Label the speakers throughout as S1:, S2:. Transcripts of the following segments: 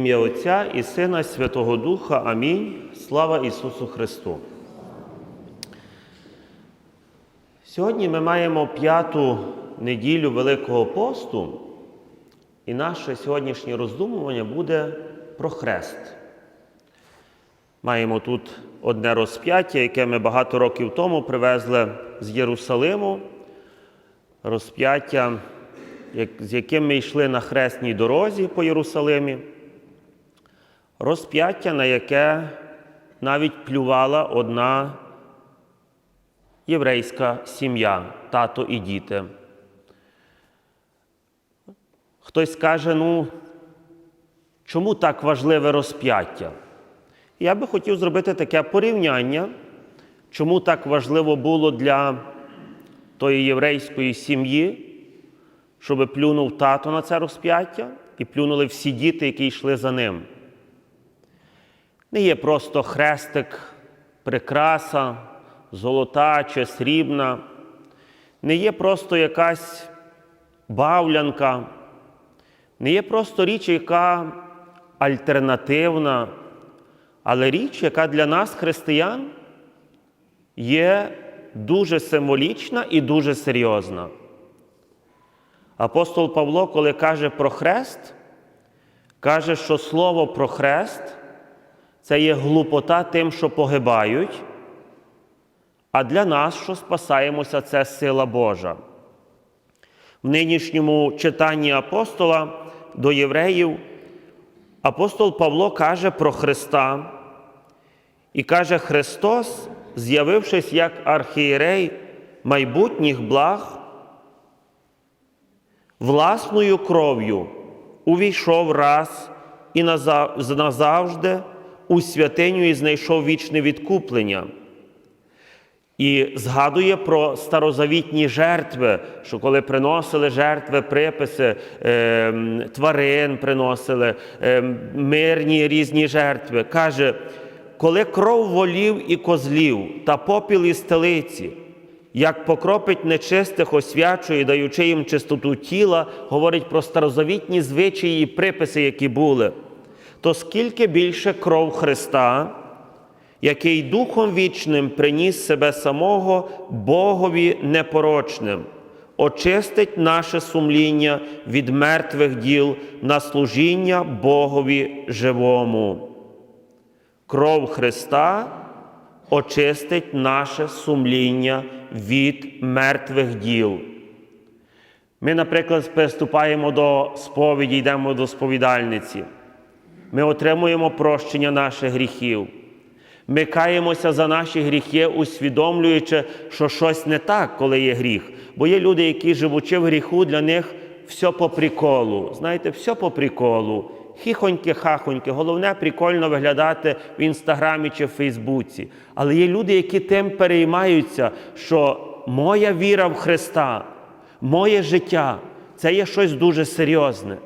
S1: Ім'я Отця і Сина Святого Духа. Амінь. Слава Ісусу Христу. Сьогодні ми маємо п'яту неділю Великого посту, і наше сьогоднішнє роздумування буде про хрест. Маємо тут одне розп'яття, яке ми багато років тому привезли з Єрусалиму. Розп'яття, з яким ми йшли на хресній дорозі по Єрусалимі. Розп'яття, на яке навіть плювала одна єврейська сім'я, тато і діти. Хтось каже, ну, чому так важливе розп'яття? Я би хотів зробити таке порівняння, чому так важливо було для тої єврейської сім'ї, щоб плюнув тато на це розп'яття і плюнули всі діти, які йшли за ним. Не є просто хрестик, прикраса, золота чи срібна, не є просто якась бавлянка, не є просто річ, яка альтернативна, але річ, яка для нас, християн, є дуже символічна і дуже серйозна. Апостол Павло, коли каже про хрест, каже, що слово про хрест це є глупота тим, що погибають, а для нас, що спасаємося, це сила Божа. В нинішньому читанні апостола до євреїв апостол Павло каже про Христа і каже, Христос, з'явившись як архієрей майбутніх благ, власною кров'ю увійшов раз і назав- назавжди у святиню і знайшов вічне відкуплення. І згадує про старозавітні жертви, що коли приносили жертви, приписи, е, тварин приносили, е, мирні різні жертви. Каже, коли кров волів і козлів та попіл і стелиці, як покропить нечистих, освячує, даючи їм чистоту тіла, говорить про старозавітні звичаї і приписи, які були, то скільки більше кров Христа який Духом Вічним приніс себе самого Богові непорочним, очистить наше сумління від мертвих діл на служіння Богові живому. Кров Христа очистить наше сумління від мертвих діл. Ми, наприклад, приступаємо до сповіді, йдемо до сповідальниці. Ми отримуємо прощення наших гріхів. Ми каємося за наші гріхи, усвідомлюючи, що щось не так, коли є гріх. Бо є люди, які живучи в гріху, для них все по приколу. Знаєте, все по приколу. Хіхоньки, хахоньки. Головне прикольно виглядати в інстаграмі чи в Фейсбуці. Але є люди, які тим переймаються, що моя віра в Христа, моє життя це є щось дуже серйозне.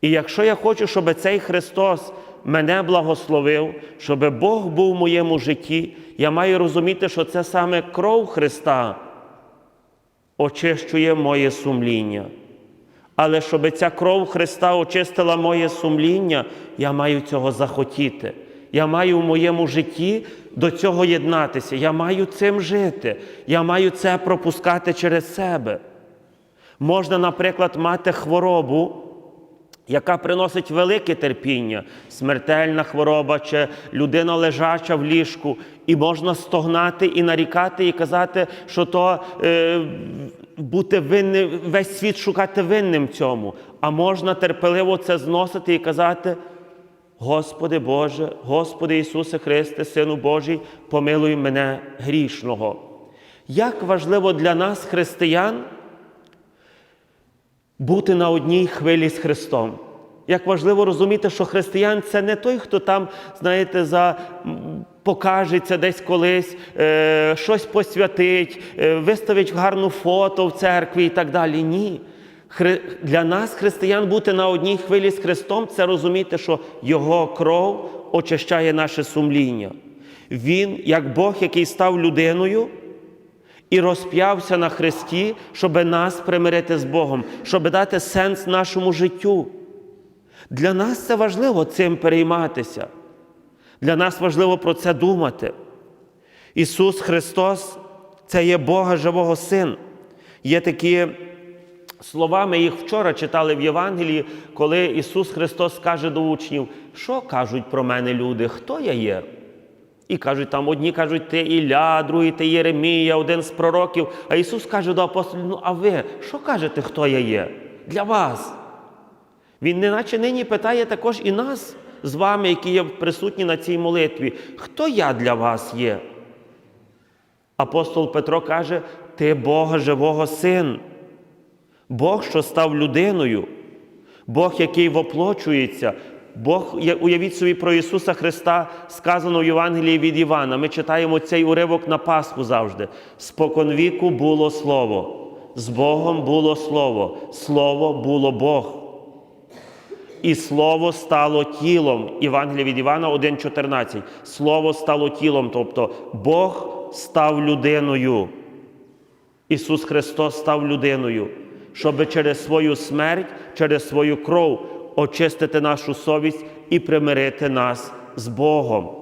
S1: І якщо я хочу, щоб цей Христос мене благословив, щоб Бог був в моєму житті, я маю розуміти, що це саме кров Христа очищує моє сумління. Але щоб ця кров Христа очистила моє сумління, я маю цього захотіти. Я маю в моєму житті до цього єднатися. Я маю цим жити. Я маю це пропускати через себе. Можна, наприклад, мати хворобу, яка приносить велике терпіння, смертельна хвороба чи людина лежача в ліжку, і можна стогнати і нарікати, і казати, що то е, бути винним, весь світ шукати винним цьому. А можна терпеливо це зносити і казати. Господи Боже, Господи Ісусе Христе, Сину Божий, помилуй мене грішного. Як важливо для нас, християн, бути на одній хвилі з Христом. Як важливо розуміти, що християн це не той, хто там, знаєте, за покажеться десь колись, е, щось посвятить, е, виставить гарну фото в церкві і так далі. Ні. Хри... Для нас, християн, бути на одній хвилі з Христом це розуміти, що Його кров очищає наше сумління. Він, як Бог, який став людиною, і розп'явся на Христі, щоб нас примирити з Богом, щоб дати сенс нашому життю. Для нас це важливо цим перейматися. Для нас важливо про це думати. Ісус Христос це є Бога живого Син. Є такі слова, ми їх вчора читали в Євангелії, коли Ісус Христос каже до учнів, що кажуть про мене люди, хто я є? І кажуть, там одні кажуть, ти Ілля, другі ти Єремія, один з пророків. А Ісус каже до апостолів: ну а ви що кажете, хто я є? Для вас. Він неначе нині питає також і нас з вами, які є присутні на цій молитві. Хто я для вас є? Апостол Петро каже: Ти Бога живого син, Бог, що став людиною, Бог, який воплочується. Бог, уявіть собі про Ісуса Христа, сказано в Євангелії від Івана. Ми читаємо цей уривок на Пасху завжди. Споконвіку було Слово, з Богом було Слово, Слово було Бог. І Слово стало тілом. Євангелія від Івана 1,14. Слово стало тілом, тобто Бог став людиною. Ісус Христос став людиною, щоб через свою смерть, через свою кров очистити нашу совість і примирити нас з Богом.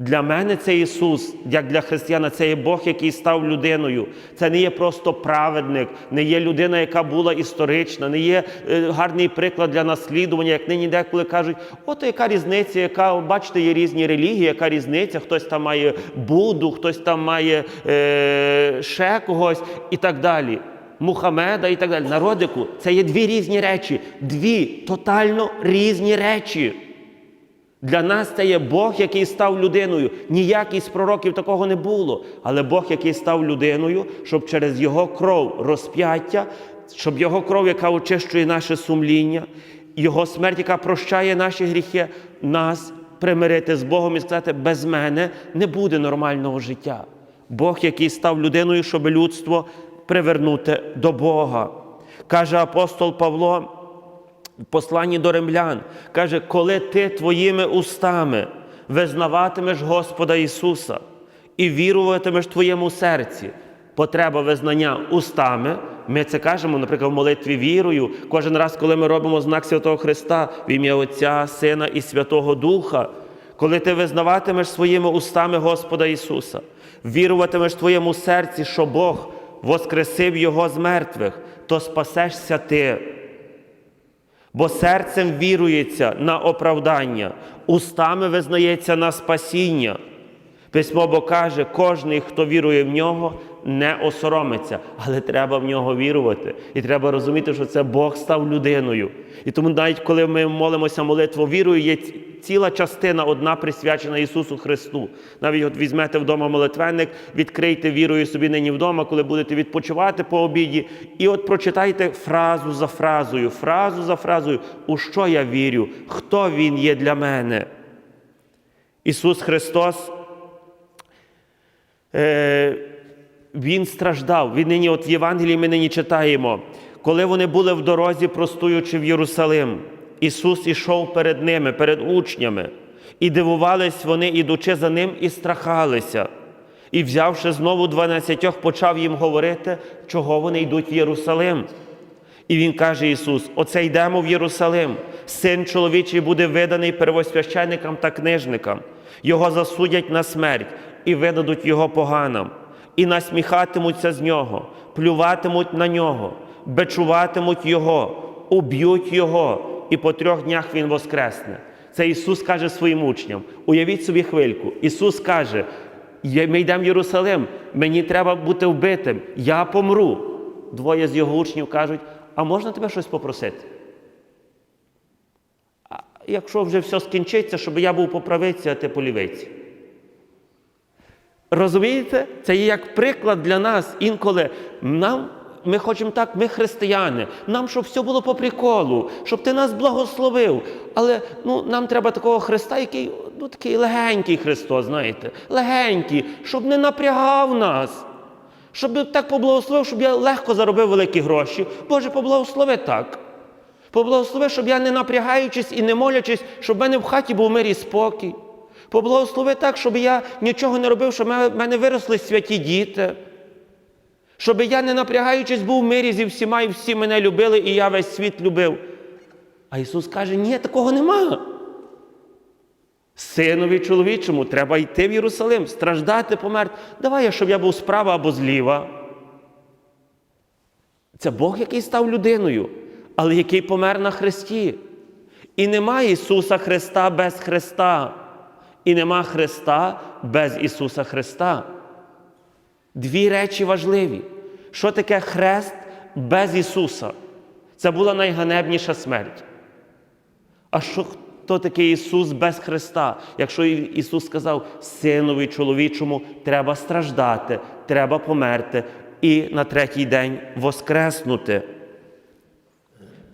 S1: Для мене це Ісус, як для християна, це є Бог, який став людиною. Це не є просто праведник, не є людина, яка була історична, не є е, гарний приклад для наслідування, як нині деколи кажуть, от яка різниця, яка, бачите, є різні релігії, яка різниця, хтось там має Будду, хтось там має е, ще когось і так далі. Мухамеда і так далі. Народику, це є дві різні речі, дві тотально різні речі. Для нас це є Бог, який став людиною. Ніякий з пророків такого не було. Але Бог, який став людиною, щоб через Його кров розп'яття, щоб Його кров, яка очищує наше сумління, Його смерть, яка прощає наші гріхи, нас примирити з Богом і сказати, без мене не буде нормального життя. Бог, який став людиною, щоб людство привернути до Бога. Каже апостол Павло в посланні до римлян каже, коли ти твоїми устами визнаватимеш Господа Ісуса і віруватимеш в твоєму серці, потреба визнання устами. Ми це кажемо, наприклад, в молитві вірою. Кожен раз, коли ми робимо знак Святого Христа в ім'я Отця, Сина і Святого Духа, коли ти визнаватимеш своїми устами Господа Ісуса, віруватимеш в твоєму серці, що Бог воскресив Його з мертвих, то спасешся ти. Бо серцем вірується на оправдання, устами визнається на спасіння. Письмо бо каже, кожний, хто вірує в нього, не осоромиться, але треба в нього вірувати. І треба розуміти, що це Бог став людиною. І тому, навіть коли ми молимося молитву вірою, є ціла частина одна присвячена Ісусу Христу. Навіть от візьмете вдома молитвенник, відкрийте вірою собі нині вдома, коли будете відпочивати по обіді, і от прочитайте фразу за фразою, фразу за фразою, у що я вірю, хто Він є для мене. Ісус Христос е, Він страждав. Він нині, от в Євангелії ми нині читаємо, коли вони були в дорозі, простуючи в Єрусалим, Ісус ішов перед ними, перед учнями, і дивувались вони, ідучи за ним, і страхалися. І, взявши знову дванадцятьох, почав їм говорити, чого вони йдуть в Єрусалим. І він каже Ісус: Оце йдемо в Єрусалим. Син чоловічий буде виданий первосвященникам та книжникам. Його засудять на смерть і видадуть його поганам, і насміхатимуться з нього, плюватимуть на нього, бичуватимуть його, уб'ють його, і по трьох днях він воскресне. Це Ісус каже своїм учням. Уявіть собі хвильку. Ісус каже: ми йдемо в Єрусалим, мені треба бути вбитим, я помру. Двоє з його учнів кажуть, а можна тебе щось попросити? А якщо вже все скінчиться, щоб я був по правиці, а ти по лівиці. Розумієте? Це є як приклад для нас інколи нам. Ми хочемо так, ми християни, нам, щоб все було по приколу, щоб ти нас благословив. Але ну, нам треба такого Христа, який ну, такий легенький Христос, знаєте, легенький, щоб не напрягав нас. Щоб так поблагословив, щоб я легко заробив великі гроші. Боже, поблагослови так. Поблагослови, щоб я не напрягаючись і не молячись, щоб в мене в хаті був мир і спокій. Поблагослови так, щоб я нічого не робив, щоб в мене- виросли святі діти. Щоб я, не напрягаючись, був в мирі зі всіма, і всі мене любили, і я весь світ любив. А Ісус каже, ні, такого нема. Синові чоловічому треба йти в Єрусалим, страждати, померти. Давай, я, щоб я був справа або зліва. Це Бог, який став людиною, але який помер на Христі. І нема Ісуса Христа без Христа. І нема Христа без Ісуса Христа. Дві речі важливі. Що таке хрест без Ісуса? Це була найганебніша смерть. А що хто такий Ісус без Христа? Якщо Ісус сказав, синові чоловічому треба страждати, треба померти і на третій день воскреснути.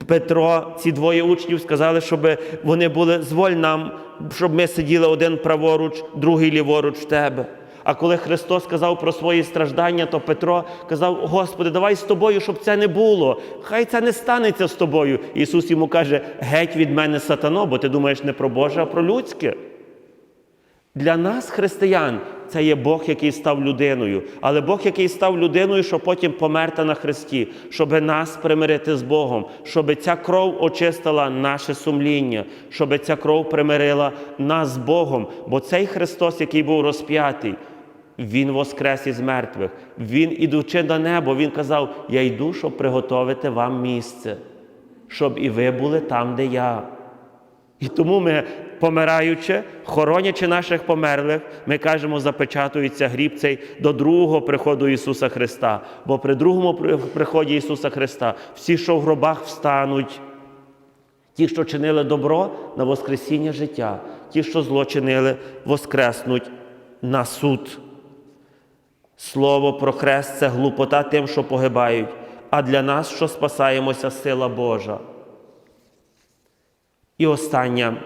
S1: Петро, ці двоє учнів сказали, щоб вони були зволь нам, щоб ми сиділи один праворуч, другий ліворуч в тебе. А коли Христос сказав про свої страждання, то Петро казав: Господи, давай з тобою, щоб це не було. Хай це не станеться з тобою. Ісус йому каже: геть від мене сатано, бо ти думаєш не про Боже, а про людське. Для нас, християн, це є Бог, який став людиною, але Бог, який став людиною, щоб потім померти на Христі, щоб нас примирити з Богом, щоб ця кров очистила наше сумління, щоб ця кров примирила нас з Богом. Бо цей Христос, який був розп'ятий, Він воскрес із мертвих. Він, ідучи на небо, Він казав: Я йду, щоб приготовити вам місце, щоб і ви були там, де я. І тому ми, помираючи, хоронячи наших померлих, ми кажемо, запечатується гріб цей до другого приходу Ісуса Христа. Бо при другому приході Ісуса Христа всі, що в гробах встануть, ті, що чинили добро на Воскресіння життя, ті, що зло чинили, воскреснуть на суд. Слово про хрест це глупота тим, що погибають, а для нас, що спасаємося, сила Божа. І остання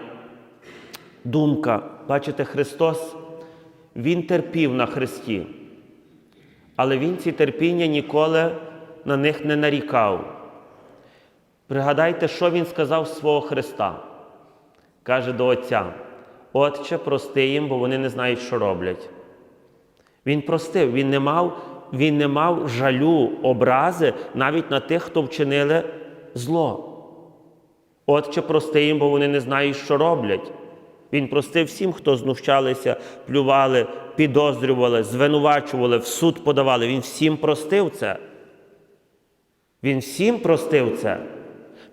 S1: думка. Бачите, Христос, Він терпів на Христі, але Він ці терпіння ніколи на них не нарікав. Пригадайте, що Він сказав свого Христа. Каже до Отця: Отче, прости їм, бо вони не знають, що роблять. Він простив, він не мав, він не мав жалю, образи навіть на тих, хто вчинили зло. Отче, прости їм, бо вони не знають, що роблять. Він простив всім, хто знущалися, плювали, підозрювали, звинувачували, в суд подавали. Він всім простив це. Він всім простив це.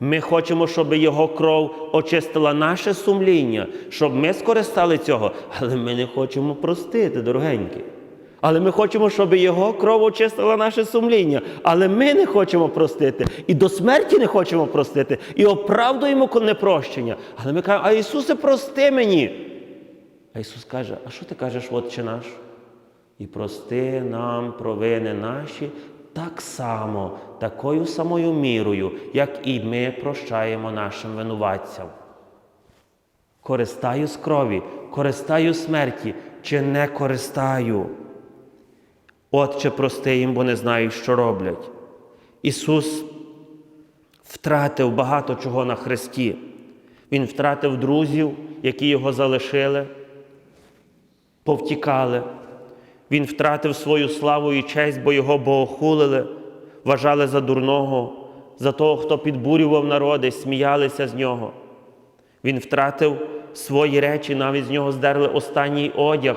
S1: Ми хочемо, щоб його кров очистила наше сумління, щоб ми скористали цього, але ми не хочемо простити, дорогенькі. Але ми хочемо, щоб його кров очистила наше сумління. Але ми не хочемо простити. І до смерті не хочемо простити, і оправдуємо непрощення. Але ми кажемо, а Ісусе, прости мені. А Ісус каже: А що ти кажеш, Отче наш? І прости нам провини наші так само, такою самою мірою, як і ми прощаємо нашим винуватцям. Користаю з крові, користаю смерті, чи не користаю. Отче, прости їм, бо не знають, що роблять. Ісус втратив багато чого на Христі. Він втратив друзів, які його залишили, повтікали. Він втратив свою славу і честь, бо його богохулили, вважали за дурного, за того, хто підбурював народи, сміялися з нього. Він втратив свої речі, навіть з нього здерли останній одяг.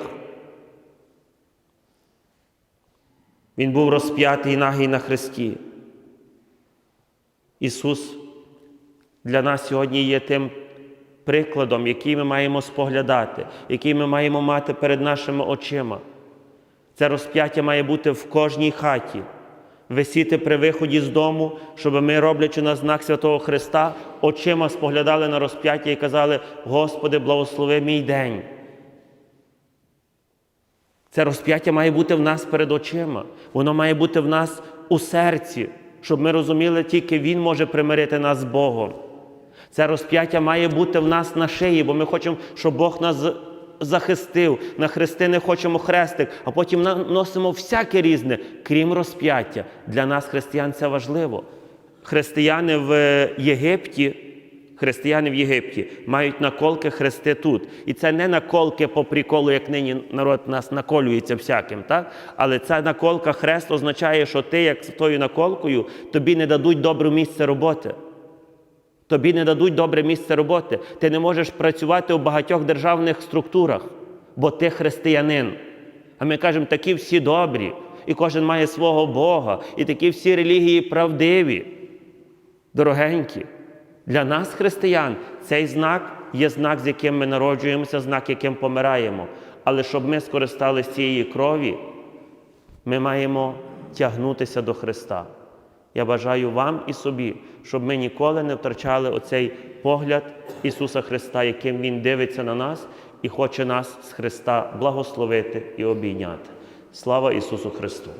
S1: Він був розп'ятий нагий на хресті. Ісус для нас сьогодні є тим прикладом, який ми маємо споглядати, який ми маємо мати перед нашими очима. Це розп'яття має бути в кожній хаті, висіти при виході з дому, щоб ми, роблячи на знак Святого Христа, очима споглядали на розп'яття і казали: Господи, благослови мій день. Це розп'яття має бути в нас перед очима, воно має бути в нас у серці, щоб ми розуміли, тільки Він може примирити нас з Богом. Це розп'яття має бути в нас на шиї, бо ми хочемо, щоб Бог нас захистив. На хрести не хочемо хрестик, а потім носимо всяке різне, крім розп'яття. Для нас, християн, це важливо. Християни в Єгипті. Християни в Єгипті мають наколки хрести тут. І це не наколки по приколу, як нині народ нас наколюється всяким. Так? Але ця наколка хрест означає, що ти, як з тою наколкою, тобі не дадуть добре місце роботи. Тобі не дадуть добре місце роботи. Ти не можеш працювати у багатьох державних структурах, бо ти християнин. А ми кажемо, такі всі добрі, і кожен має свого Бога, і такі всі релігії правдиві. Дорогенькі, для нас, християн, цей знак є знак, з яким ми народжуємося, знак, яким помираємо. Але щоб ми скористалися цієї крові, ми маємо тягнутися до Христа. Я бажаю вам і собі, щоб ми ніколи не втрачали оцей погляд Ісуса Христа, яким Він дивиться на нас і хоче нас з Христа благословити і обійняти. Слава Ісусу Христу!